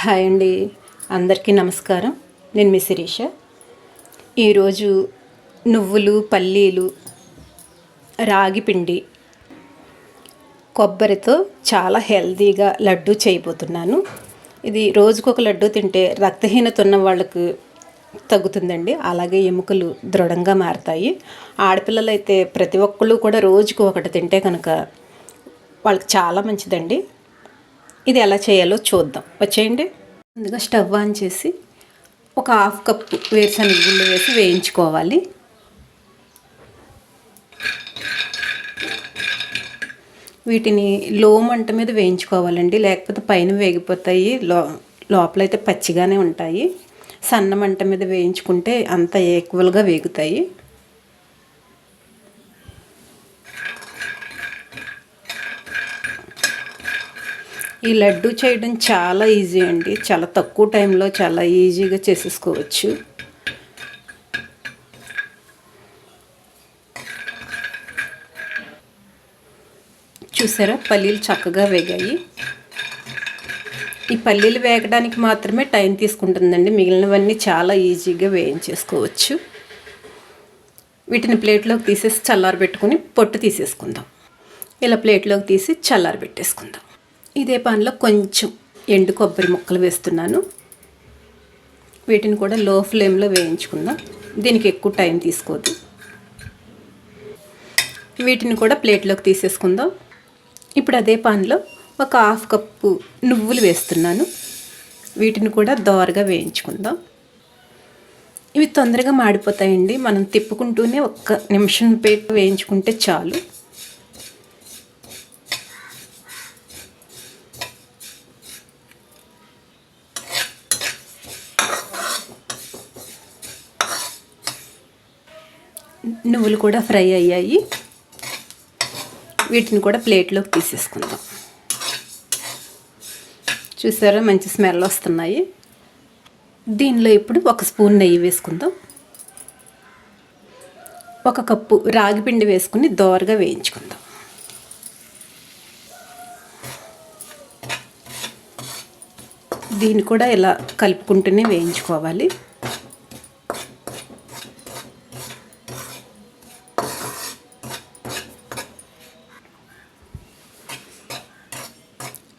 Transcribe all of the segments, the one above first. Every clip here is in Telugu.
హాయ్ అండి. అందరికీ నమస్కారం. నేను మీ శిరీష. ఈరోజు నువ్వులు పల్లీలు రాగి పిండి కొబ్బరితో చాలా హెల్తీగా లడ్డు చేయబోతున్నాను. ఇది రోజుకొక లడ్డు తింటే రక్తహీనత ఉన్న వాళ్ళకు తగ్గుతుందండి. అలాగే ఎముకలు దృఢంగా మారతాయి. ఆడపిల్లలు అయితే ప్రతి ఒక్కళ్ళు కూడా రోజుకు ఒకటి తింటే కనుక వాళ్ళకి చాలా మంచిదండి. ఇది ఎలా చేయాలో చూద్దాం. వచ్చేయండి. ముందుగా స్టవ్ ఆన్ చేసి ఒక హాఫ్ కప్ వేరుశనగ గుళ్ళు వేసి వేయించుకోవాలి. వీటిని లో మంట మీద వేయించుకోవాలండి. లేకపోతే పైన వేగిపోతాయి. లో లోపలైతే పచ్చిగానే ఉంటాయి. సన్న మంట మీద వేయించుకుంటే అంత ఈక్వల్గా వేగుతాయి. ఈ లడ్డు చేయడం చాలా ఈజీ అండి. చాలా తక్కువ టైంలో చాలా ఈజీగా చేసేసుకోవచ్చు. చూసారా? పల్లీలు చక్కగా వేగాయి. ఈ పల్లీలు వేగడానికి మాత్రమే టైం తీసుకుంటుందండి. మిగిలినవన్నీ చాలా ఈజీగా వేయించేసుకోవచ్చు. వీటిని ప్లేట్లోకి తీసేసి చల్లారబెట్టుకుని పొట్టు తీసేసుకుందాం. ఇలా ప్లేట్లోకి తీసి చల్లారబెట్టేసుకుందాం. ఇదే పాన్లో కొంచెం ఎండు కొబ్బరి ముక్కలు వేస్తున్నాను. వీటిని కూడా లో ఫ్లేమ్లో వేయించుకుందాం. దీనికి ఎక్కువ టైం తీసుకోదు. వీటిని కూడా ప్లేట్లోకి తీసేసుకుందాం. ఇప్పుడు అదే పాన్లో ఒక హాఫ్ కప్పు నువ్వులు వేస్తున్నాను. వీటిని కూడా దోరగా వేయించుకుందాం. ఇవి తొందరగా మాడిపోతాయండి. మనం తిప్పుకుంటూనే ఒక్క నిమిషం పేటు వేయించుకుంటే చాలు. నువ్వులు కూడా ఫ్రై అయ్యాయి. వీటిని కూడా ప్లేట్లోకి తీసేసుకుందాం. చూసారా మంచి స్మెల్ వస్తున్నాయి. దీనిలో ఇప్పుడు ఒక స్పూన్ నెయ్యి వేసుకుందాం. ఒక కప్పు రాగి పిండి వేసుకుని దోరగా వేయించుకుందాం. దీన్ని కూడా ఇలా కలుపుకుంటూనే వేయించుకోవాలి.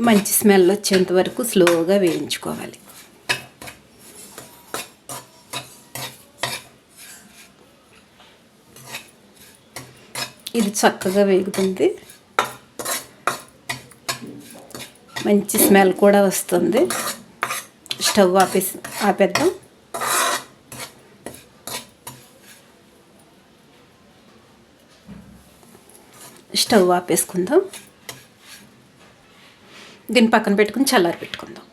మంచి స్మెల్ వచ్చేంత వరకు స్లోగా వేయించుకోవాలి. ఇది చక్కగా వేగుతుంది. మంచి స్మెల్ కూడా వస్తుంది. స్టవ్ ఆపేసి ఆపేద్దాం. స్టవ్ ఆపేసుకుందాం. దీన్ని పక్కన పెట్టుకుని చల్లారి పెట్టుకుందాం.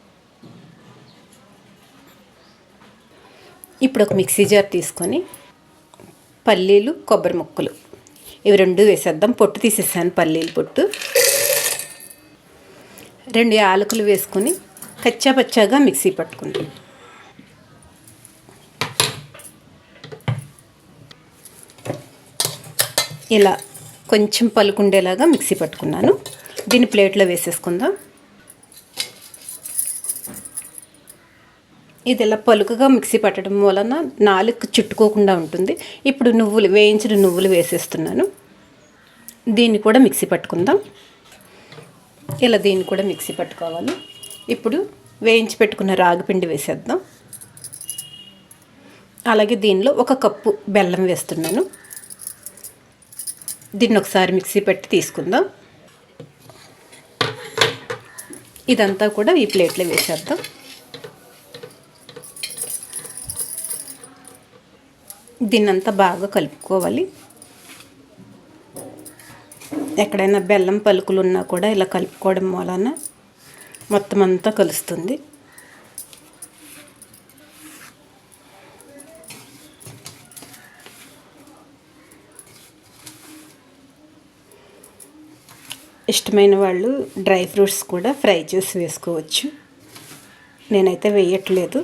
ఇప్పుడు ఒక మిక్సీ జార్ తీసుకొని పల్లీలు కొబ్బరి ముక్కలు. ఇవి రెండు వేసేద్దాం. పొట్టు తీసేసాను పల్లీలు పొట్టు. రెండు యాలకులు వేసుకొని కచ్చా పచ్చాగా మిక్సీ పట్టుకుందాం. ఇలా కొంచెం పలుకుండేలాగా మిక్సీ పట్టుకున్నాను. దీన్ని ప్లేట్లో వేసేసుకుందాం. ఇది ఇలా పలుకగా మిక్సీ పట్టడం వలన నాలుగు చుట్టుకోకుండా ఉంటుంది. ఇప్పుడు నువ్వులు వేయించిన నువ్వులు వేసేస్తున్నాను. దీన్ని కూడా మిక్సీ పట్టుకుందాం. ఇలా దీన్ని కూడా మిక్సీ పట్టుకోవాలి. ఇప్పుడు వేయించి పెట్టుకున్న రాగిపిండి వేసేద్దాం. అలాగే దీనిలో ఒక కప్పు బెల్లం వేస్తున్నాను. దీన్ని ఒకసారి మిక్సీ పెట్టి తీసుకుందాం. ఇదంతా కూడా ఈ ప్లేట్లో వేసేద్దాం. దీన్నంతా బాగా కలుపుకోవాలి. ఎక్కడైనా బెల్లం పలుకులు ఉన్నా కూడా ఇలా కలుపుకోవడం వలన మొత్తం అంతా కలుస్తుంది. ఇష్టమైన వాళ్ళు డ్రై ఫ్రూట్స్ కూడా ఫ్రై చేసి వేసుకోవచ్చు. నేనైతే వేయట్లేదు.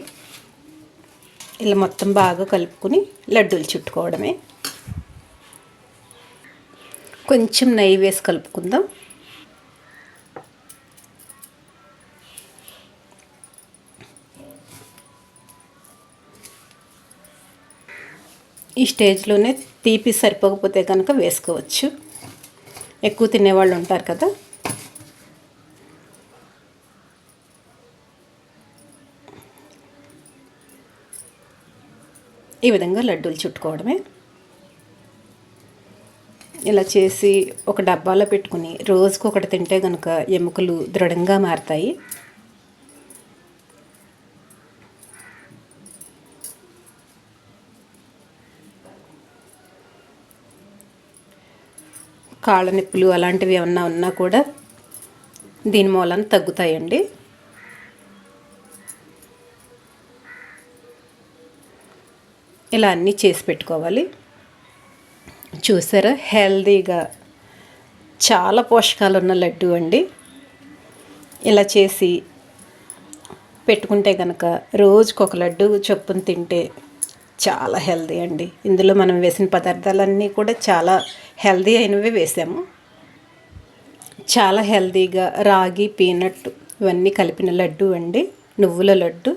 ఇలా మొత్తం బాగా కలుపుకుని లడ్డూలు చుట్టుకోవడమే. కొంచెం నెయ్యి వేసి కలుపుకుందాం. ఈ స్టేజ్లోనే తీపి సరిపోకపోతే కనుక వేసుకోవచ్చు. ఎక్కువ తినేవాళ్ళు ఉంటారు కదా. ఈ విధంగా లడ్డూలు చుట్టుకోవడమే. ఇలా చేసి ఒక డబ్బాలో పెట్టుకుని రోజుకు ఒకటి తింటే కనుక ఎముకలు దృఢంగా మారతాయి. కాళ్ళ నొప్పులు అలాంటివి ఏమన్నా ఉన్నా కూడా దీని మూలన తగ్గుతాయండి. ఇలా అన్నీ చేసి పెట్టుకోవాలి. చూసారా? హెల్దీగా చాలా పోషకాలు ఉన్న లడ్డు అండి. ఇలా చేసి పెట్టుకుంటే కనుక రోజుకొక లడ్డు చొప్పున తింటే చాలా హెల్దీ అండి. ఇందులో మనం వేసిన పదార్థాలన్నీ కూడా చాలా హెల్దీ అయినవి వేసాము. చాలా హెల్దీగా రాగి పీనట్ ఇవన్నీ కలిపిన లడ్డు అండి. నువ్వుల లడ్డు